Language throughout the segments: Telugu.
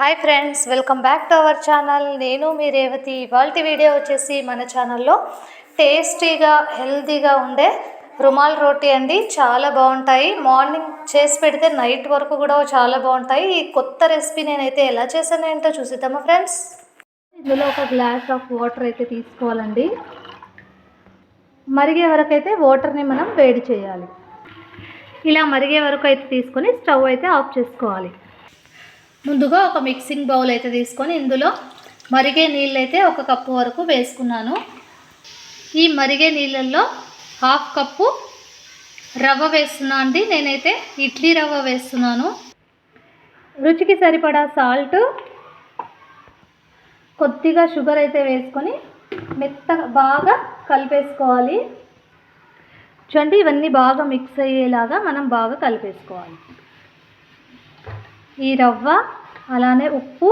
Hi friends welcome back to our channel. నేను మీ రేవతి. ఇవాళ వీడియో వచ్చేసి మన ఛానల్లో టేస్టీగా హెల్తీగా ఉండే రుమాల్ రోటీ అండి. చాలా బాగుంటాయి. మార్నింగ్ చేసి పెడితే నైట్ వరకు కూడా చాలా బాగుంటాయి. ఈ కొత్త రెసిపీ నేనైతే ఎలా చేశాను ఏంటో చూసిద్దామా ఫ్రెండ్స్? ఇందులో ఒక గ్లాస్ ఆఫ్ వాటర్ అయితే తీసుకోవాలండి. మరిగే వరకు అయితే వాటర్ని మనం వేడి చేయాలి. ఇలా మరిగే వరకు అయితే తీసుకొని స్టవ్ అయితే ఆఫ్ చేసుకోవాలి. ముందుగా ఒక మిక్సింగ్ బౌల్ అయితే తీసుకొని ఇందులో మరిగే నీళ్ళు అయితే ఒక కప్పు వరకు వేసుకున్నాను. ఈ మరిగే నీళ్ళల్లో హాఫ్ కప్పు రవ్వ వేస్తున్నా అండి నేనైతే ఇడ్లీ రవ్వ వేస్తున్నాను. రుచికి సరిపడా సాల్ట్ కొద్దిగా షుగర్ అయితే వేసుకొని మెత్తగా బాగా కలిపేసుకోవాలి. చూడండి ఇవన్నీ బాగా మిక్స్ అయ్యేలాగా మనం బాగా కలిపేసుకోవాలి. ఈ రవ్వ అలానే ఉప్పు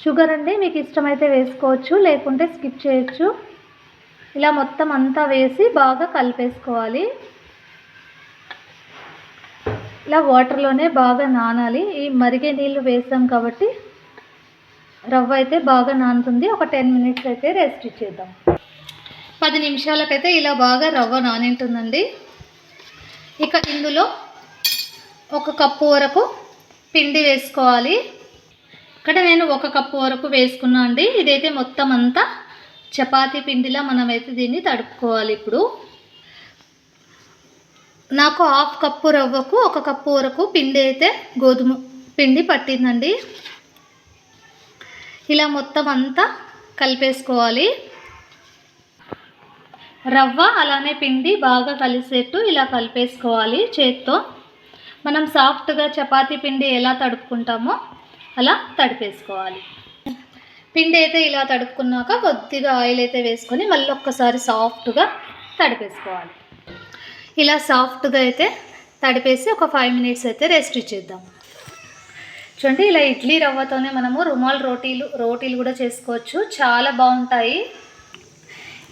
షుగర్ అండి మీకు ఇష్టమైతే వేసుకోవచ్చు లేకుంటే స్కిప్ చేయొచ్చు. ఇలా మొత్తం అంతా వేసి బాగా కలిపేసుకోవాలి. ఇలా వాటర్లోనే బాగా నానాలి. ఈ మరిగే నీళ్ళు వేసాం కాబట్టి రవ్వ అయితే బాగా నానుతుంది. ఒక టెన్ మినిట్స్ అయితే రెస్ట్ ఇచ్చేద్దాం. పది నిమిషాలకైతే ఇలా బాగా రవ్వ నానింటుందండి. ఇక ఇందులో ఒక కప్పు వరకు పిండి వేసుకోవాలి. ఇక్కడ నేను ఒక కప్పు వరకు వేసుకున్నా అండి. ఇదైతే మొత్తం అంతా చపాతీ పిండిలా మనమైతే దీన్ని తడుపుకోవాలి ఇప్పుడు. నాకు హాఫ్ కప్పు రవ్వకు ఒక కప్పు వరకు పిండి అయితే గోధుమ పిండి పట్టిందండి. ఇలా మొత్తం అంతా కలిపేసుకోవాలి. రవ్వ అలానే పిండి బాగా కలిసేట్టు ఇలా కలిపేసుకోవాలి చేత్తో. మనం సాఫ్ట్గా చపాతీ పిండి ఎలా తడుపుకుంటామో అలా తడిపేసుకోవాలి. పిండి అయితే ఇలా తడుపుకున్నాక కొద్దిగా ఆయిల్ అయితే వేసుకొని మళ్ళీ ఒక్కసారి సాఫ్ట్గా తడిపేసుకోవాలి. ఇలా సాఫ్ట్గా అయితే తడిపేసి ఒక ఫైవ్ మినిట్స్ అయితే రెస్ట్ ఇచ్చేద్దాం. చూడండి ఇలా ఇడ్లీ రవ్వతోనే మనము రుమాల్ రోటీలు రోటీలు కూడా చేసుకోవచ్చు. చాలా బాగుంటాయి.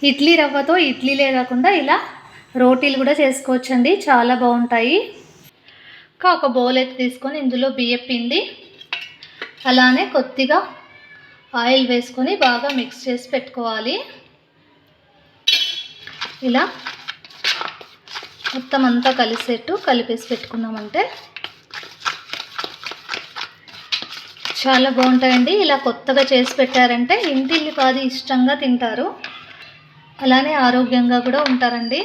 ఇడ్లీ రవ్వతో ఇడ్లీలే కాకుండా ఇలా రోటీలు కూడా చేసుకోవచ్చండి. చాలా బాగుంటాయి. ఇంకా ఒక బౌల్ అయితే తీసుకొని ఇందులో బియ్యం పిండి అలానే కొద్దిగా ఆయిల్ వేసుకొని బాగా మిక్స్ చేసి పెట్టుకోవాలి. ఇలా మొత్తం అంతా కలిసేట్టు కలిపేసి పెట్టుకున్నామంటే చాలా బాగుంటాయండి. ఇలా కొత్తగా చేసి పెట్టారంటే ఇంటిల్లి పాది ఇష్టంగా తింటారు. అలానే ఆరోగ్యంగా కూడా ఉంటారండి.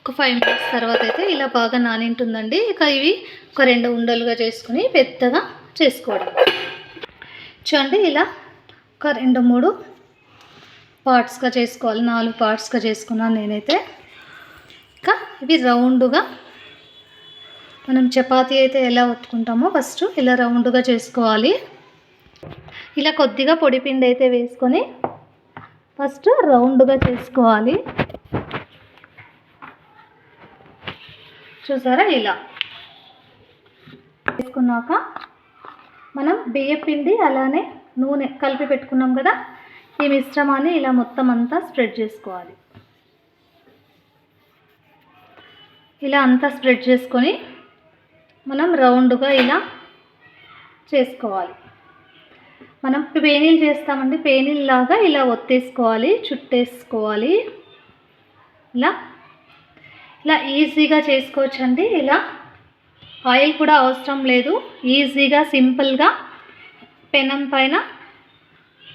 ఒక ఫైవ్ మినిట్స్ తర్వాత అయితే ఇలా బాగా నానింటుందండి. ఇక ఇవి ఒక రెండు ఉండలుగా చేసుకుని పెద్దగా చేసుకోవడం. చూడండి ఇలా ఒక రెండు మూడు పార్ట్స్గా చేసుకోవాలి. నాలుగు పార్ట్స్గా చేసుకున్నాను నేనైతే. ఇంకా ఇవి రౌండ్గా మనం చపాతీ అయితే ఎలా ఒత్తుకుంటామో ఫస్ట్ ఇలా రౌండ్గా చేసుకోవాలి. ఇలా కొద్దిగా పొడి పిండి అయితే వేసుకొని ఫస్ట్ రౌండ్గా చేసుకోవాలి. చూసారా ఇలా? వేసుకున్నాక మనం బియ్యం పిండి అలానే నూనె కలిపి పెట్టుకున్నాం కదా ఈ మిశ్రమాన్ని ఇలా మొత్తం అంతా స్ప్రెడ్ చేసుకోవాలి. ఇలా అంతా స్ప్రెడ్ చేసుకొని మనం రౌండ్గా ఇలా చేసుకోవాలి. మనం పేనీలు చేస్తామండి పేనీల్లాగా ఇలా ఒత్తేసుకోవాలి చుట్టేసుకోవాలి. ఇలా ఇలా ఈజీగా చేసుకోవచ్చండి. ఇలా ఆయిల్ కూడా అవసరం లేదు. ఈజీగా సింపుల్గా పెనం పైన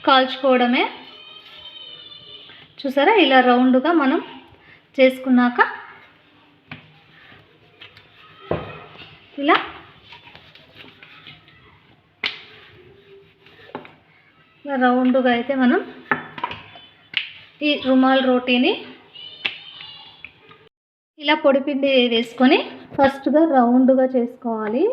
కాల్చుకోవడమే. చూసారా? ఇలా రౌండ్గా మనం చేసుకున్నాక ఇలా రౌండ్గా అయితే మనం ఈ రుమాల్ రోటీని ఇలా పొడిపిండి వేసుకొని ఫస్ట్గా రౌండ్గా చేసుకోవాలి.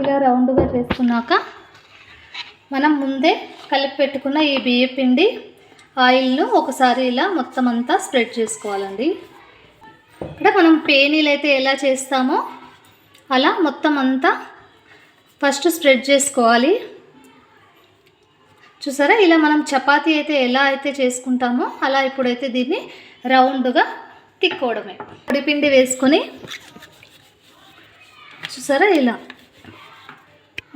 ఇలా రౌండ్గా చేసుకున్నాక మనం ముందే కలిపి పెట్టుకున్న ఈ బియ్య పిండి ఆయిల్ను ఒకసారి ఇలా మొత్తం అంతా స్ప్రెడ్ చేసుకోవాలండి. ఇక్కడ మనం పేనీలు అయితే ఎలా చేస్తామో అలా మొత్తం అంతా ఫస్ట్ స్ప్రెడ్ చేసుకోవాలి. చూసారా? ఇలా మనం చపాతీ అయితే ఎలా అయితే చేసుకుంటామో అలా ఇప్పుడైతే దీన్ని రౌండ్గా తిక్కోవడమే. పొడిపిండి వేసుకొని చూసారా ఇలా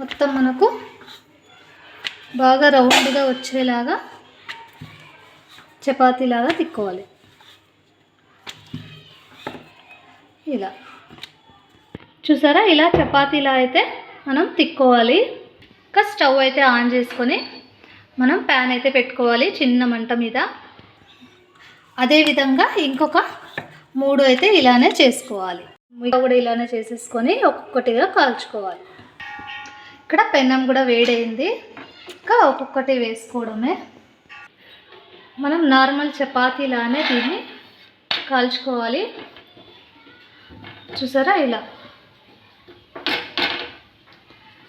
మొత్తం మనకు బాగా రౌండ్గా వచ్చేలాగా చపాతీలాగా తిక్కోవాలి. ఇలా చూసారా? ఇలా చపాతీలా అయితే మనం తిక్కోవాలి. ఇంకా స్టవ్ అయితే ఆన్ చేసుకొని మనం ప్యాన్ అయితే పెట్టుకోవాలి చిన్న మంట మీద. అదేవిధంగా ఇంకొక మూడు అయితే ఇలానే చేసుకోవాలి. మిగతా కూడా ఇలానే చేసేసుకొని ఒక్కొక్కటిగా కాల్చుకోవాలి. ఇక్కడ పెన్నం కూడా వేడైంది. ఇంకా ఒక్కొక్కటి వేసుకోవడమే. మనం నార్మల్ చపాతీలానే దీన్ని కాల్చుకోవాలి. చూసారా ఇలా?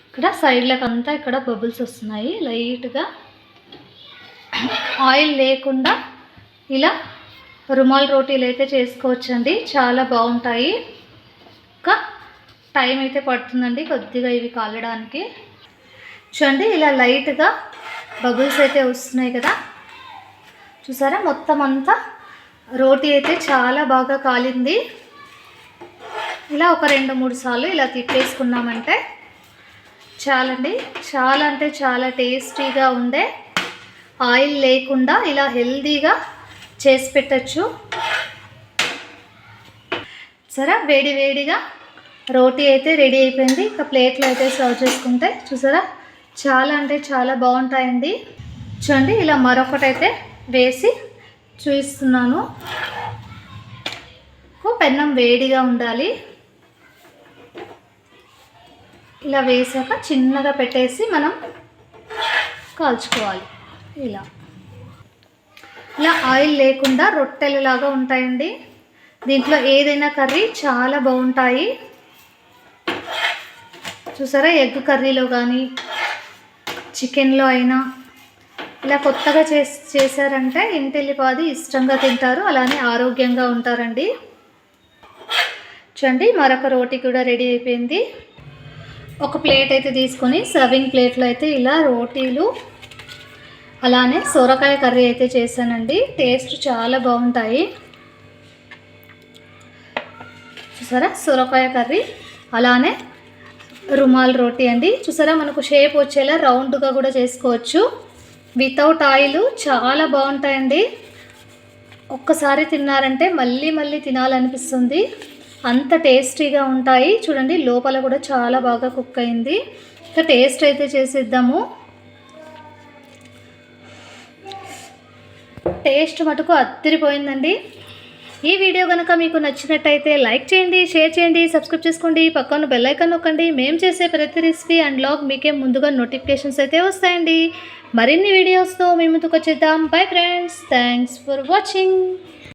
ఇక్కడ సైడ్లకు అంతా ఇక్కడ బబుల్స్ వస్తున్నాయి. లైట్గా ఆయిల్ లేకుండా ఇలా రుమాల్ రోటీలు అయితే చేసుకోవచ్చండి. చాలా బాగుంటాయి. ఇంకా టైం అయితే పడుతుందండి కొద్దిగా ఇవి కాలడానికి. చూడండి ఇలా లైట్గా బబుల్స్ అయితే వస్తున్నాయి కదా. చూసారా? మొత్తం అంతా రోటీ అయితే చాలా బాగా కాలింది. ఇలా ఒక రెండు మూడు సార్లు ఇలా తిప్పేసుకున్నామంటే చాలండి. చాలా అంటే చాలా టేస్టీగా ఉండే ఆయిల్ లేకుండా ఇలా హెల్దీగా చేసి పెట్టచ్చు. సరే వేడి వేడిగా రోటీ అయితే రెడీ అయిపోయింది. ఇక ప్లేట్లో అయితే సర్వ్ చేసుకుంటే చూసారా? చాలా అంటే చాలా బాగుంటాయండి. చూడండి ఇలా మరొకటైతే వేసి చూపిస్తున్నాను. పెన్నం వేడిగా ఉండాలి. ఇలా వేసాక చిన్నగా పెట్టేసి మనం కాల్చుకోవాలి. ఇలా. ఇలా ఆయిల్ లేకుండా రొట్టెలలాగా ఉంటాయండి. దీంట్లో ఏదైనా కర్రీ చాలా బాగుంటాయి. చూసారా ఎగ్ కర్రీలో కానీ చికెన్లో అయినా. ఇలా కొత్తగా చేసి చేశారంటే ఇంటెల్లిపాది ఇష్టంగా తింటారు అలానే ఆరోగ్యంగా ఉంటారండి. చూడండి మరొక రోటీ కూడా రెడీ అయిపోయింది. ఒక ప్లేట్ అయితే తీసుకొని సర్వింగ్ ప్లేట్లో అయితే ఇలా రోటీలు అలానే సొరకాయ కర్రీ అయితే చేశానండి. టేస్ట్ చాలా బాగుంటాయి. చూసారా? సొరకాయ కర్రీ. అలానే రుమాల్ రోటీ అండి. చూసారా? మనకు షేప్ వచ్చేలా రౌండ్గా కూడా చేసుకోవచ్చు. వితౌట్ ఆయిల్ చాలా బాగుంటాయండి. ఒక్కసారి తిన్నారంటే మళ్ళీ మళ్ళీ తినాలనిపిస్తుంది. అంత టేస్టీగా ఉంటాయి. చూడండి లోపల కూడా చాలా బాగా కుక్ అయింది. ఇంకా టేస్ట్ అయితే చేసేద్దాము. టేస్ట్ మటుకు అత్తిరిపోయిందండి. ఈ వీడియో కనుక మీకు నచ్చినట్టయితే లైక్ చేయండి షేర్ చేయండి సబ్స్క్రైబ్ చేసుకోండి పక్కన బెల్లైకన్ నొక్కండి. మేము చేసే ప్రతి రెసిపీ అండ్ లాగ్ మీకే ముందుగా నోటిఫికేషన్స్ అయితే వస్తాయండి. మరిన్ని వీడియోస్తో మేము ముందుకు వచ్చేద్దాం bye friends thanks for watching